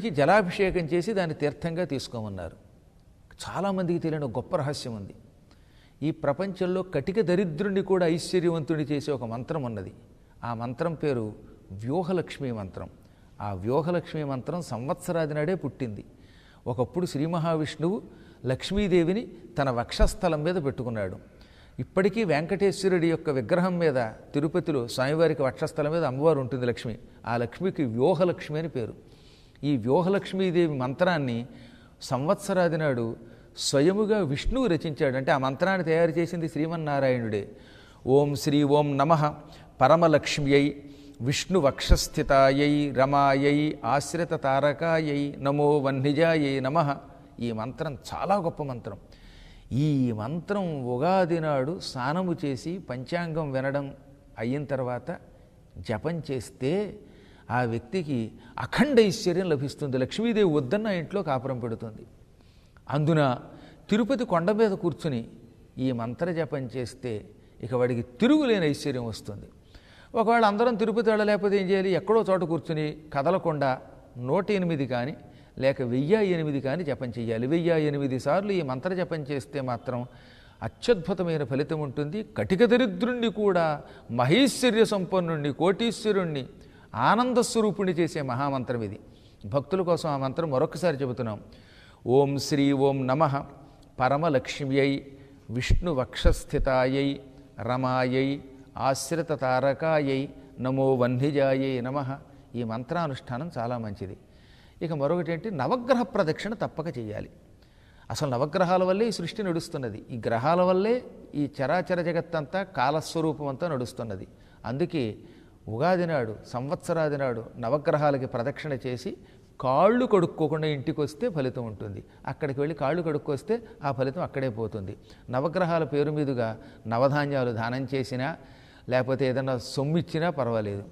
కి జలాభిషేకం చేసి దాన్ని తీర్థంగా తీసుకోమన్నారు. చాలామందికి తెలియని ఒక గొప్ప రహస్యం ఉంది. ఈ ప్రపంచంలో కటిక దరిద్రుణ్ణి కూడా ఐశ్వర్యవంతుని చేసే ఒక మంత్రం ఉన్నది. ఆ మంత్రం పేరు వ్యూహలక్ష్మి మంత్రం. ఆ వ్యూహలక్ష్మి మంత్రం సంవత్సరాది నాడే పుట్టింది. ఒకప్పుడు శ్రీ మహావిష్ణువు లక్ష్మీదేవిని తన వక్షస్థలం మీద పెట్టుకున్నాడు. ఇప్పటికీ వెంకటేశ్వరుడి యొక్క విగ్రహం మీద తిరుపతిలో స్వామివారికి వక్షస్థలం మీద అమ్మవారు ఉంటుంది లక్ష్మి. ఆ లక్ష్మికి వ్యూహలక్ష్మి అని పేరు. ఈ వ్యూహలక్ష్మీదేవి మంత్రాన్ని సంవత్సరాది నాడు స్వయముగా విష్ణువు రచించాడు. అంటే ఆ మంత్రాన్ని తయారు చేసింది శ్రీమన్నారాయణుడే. ఓం శ్రీ ఓం నమ పరమలక్ష్మ్యై విష్ణు వక్షస్థితాయై రమాయై ఆశ్రిత తారకాయై నమో వన్నిజాయై నమ. ఈ మంత్రం చాలా గొప్ప మంత్రం. ఈ మంత్రం ఉగాది నాడు స్నానము చేసి పంచాంగం వినడం అయిన తర్వాత జపం చేస్తే ఆ వ్యక్తికి అఖండ ఐశ్వర్యం లభిస్తుంది. లక్ష్మీదేవి వద్దన్న ఇంట్లో కాపురం పెడుతుంది. అందున తిరుపతి కొండ మీద కూర్చుని ఈ మంత్ర జపం చేస్తే ఇక వాడికి తిరుగులేని ఐశ్వర్యం వస్తుంది. ఒకవేళ అందరం తిరుపతి వెళ్ళలేకపోతే ఏం చేయాలి? ఎక్కడో చోట కూర్చుని కదలకుండా నూట ఎనిమిది కానీ లేక వెయ్యి ఎనిమిది కానీ జపం చేయాలి వెయ్యి ఎనిమిది సార్లు ఈ మంత్ర జపం చేస్తే మాత్రం అత్యద్భుతమైన ఫలితం ఉంటుంది. కటిక దరిద్రుణ్ణి కూడా మహేశ్వర్య సంపన్నుణ్ణి కోటీశ్వరుణ్ణి ఆనంద స్వరూపుణ్ణి చేసే మహామంత్రం ఇది. భక్తుల కోసం ఆ మంత్రం మరొకసారి చెబుతున్నాం. ఓం శ్రీ ఓం నమ. పరమలక్ష్మ్యై విష్ణు వక్షస్థితాయై రమాయై ఆశ్రిత తారకాయై నమో వన్నిజాయై నమ. ఈ మంత్రానుష్ఠానం చాలా మంచిది. ఇక మరొకటి ఏంటి నవగ్రహ ప్రదక్షిణ తప్పక చేయాలి అసలు నవగ్రహాల వల్లే ఈ సృష్టి నడుస్తున్నది. ఈ గ్రహాల వల్లే ఈ చరాచర జగత్తంతా కాలస్వరూపం అంతా నడుస్తున్నది. అందుకే ఉగాది నాడు సంవత్సరాది నాడు నవగ్రహాలకి ప్రదక్షిణ చేసి కాళ్ళు కడుక్కోకుండా ఇంటికి వస్తే ఫలితం ఉంటుంది. అక్కడికి వెళ్ళి కాళ్ళు కడుక్కొస్తే ఆ ఫలితం అక్కడే పోతుంది. నవగ్రహాల పేరు మీదుగా నవధాన్యాలు దానం చేసినా లేకపోతే ఏదైనా సొమ్మిచ్చినా పర్వాలేదు.